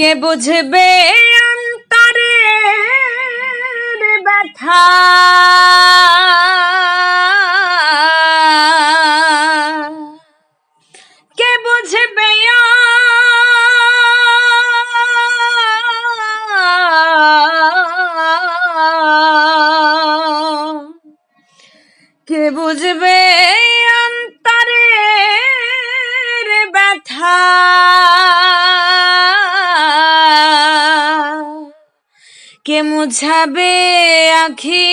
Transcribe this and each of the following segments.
কে বুঝবে অন্তরের ব্যথা? কে বুঝবে কে বুঝবে কে মুছাবে আখি।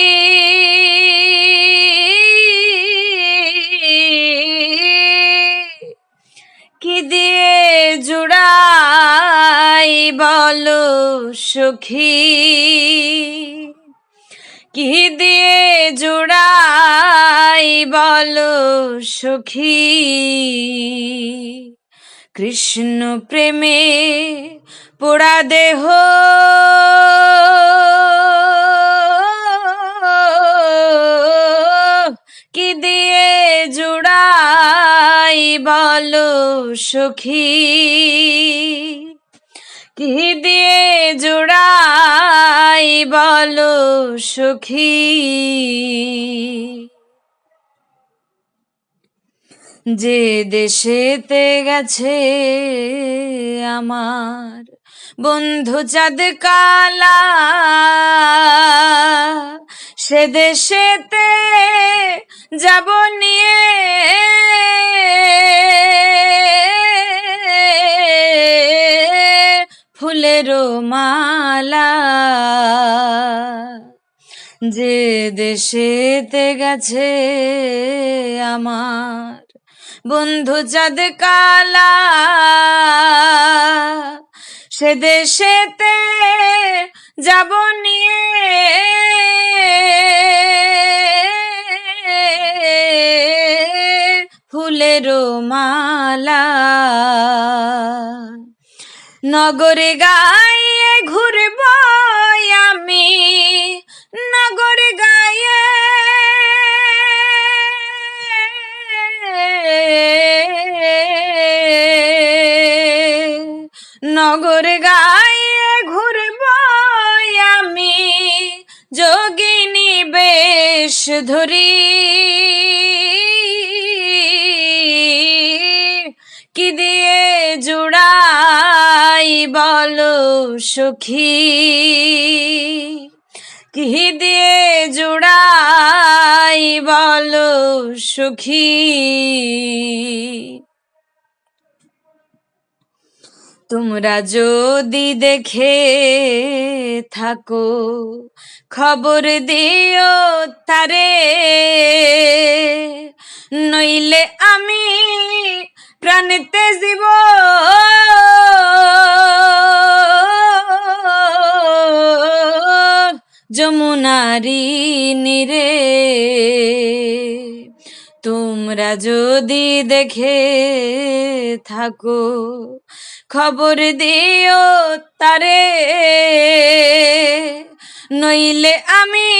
কি দিয়ে জুড়াই বলো সুখী? কি দিয়ে জোড়াই বলো সখী? কৃষ্ণ প্রেমে পোড়া দেহ। কি দিয়ে জোড়াই বলো সখী? কি দিয়ে জোড়াই বলো সুখী? যে দেশেতে গেছে আমার বন্ধু চাঁদ কালা সে দেশেতে যাব নিয়ে। ফুলেরও মালা যে দেশেতে গেছে আমার বন্ধু চাঁদ কালা, সে দেশেতে যাব নিয়ে। ফুলেরও মালা, নগরে গায়ে ঘুরব আমি। নগরে গায়ে। নগর গায়ে ঘুরব আমি যোগিনী বেশ ধরি। কি দিয়ে জুড়াই বলো সখী? কি দিয়ে জুড়াই বলো সখী। তোমরা যদি দেখে থাকো, খবর দিও তারে। নইলে আমি প্রাণেতে জীব যমুনারি নিরে, তোমরা যদি দেখে থাকো খবর দিও তারে, নইলে আমি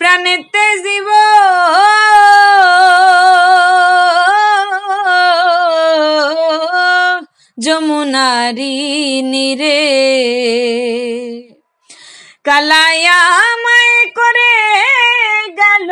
প্রাণেতে জীব। যমুনারি নিরে কালায়া করে গেল।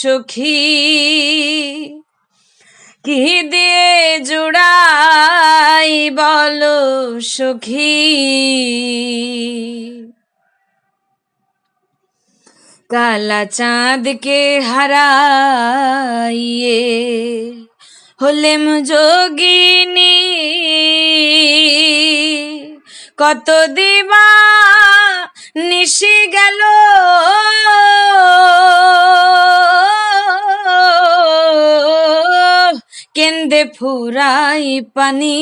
সখী। কি দিয়ে জুড়াই বলো সখী? কালা চাঁদকে হারাইয়ে হলেম যোগিনী। কত দিবা কেন্দে ফুরাই পানি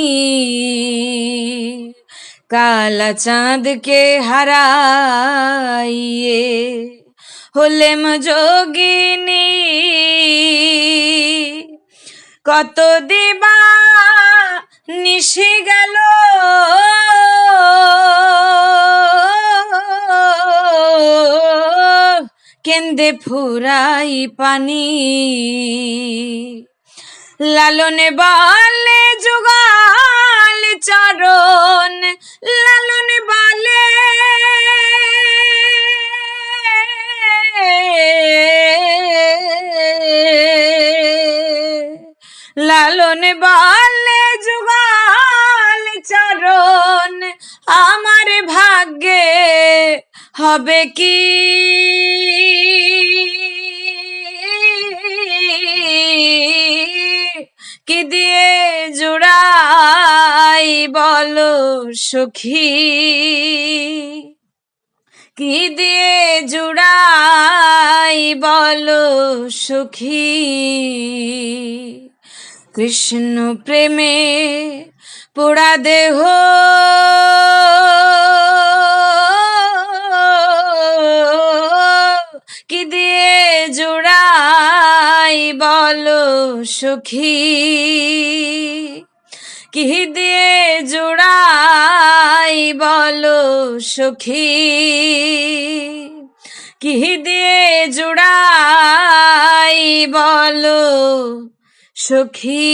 কালা চাঁদকে হারাইয়ে হলেম যোগিনী। কত দিবা নিশি গেল, কেন্দে ফুরাই পানি লালনে বালে যুগাল চরণ লালনে বালে। লালনে বালে যুগাল চরণ আমার ভাগ্যে হবে কি? দিয়ে জোড়াই বলো সখী। কি দিয়ে জুড়াই বলো সুখী? কৃষ্ণ প্রেমে পোড়া দেহ। কি দিয়ে বলো সুখী কি দিয়ে জোড়াই বলো সখী? কি দিয়ে জোড়াই বলো সখী?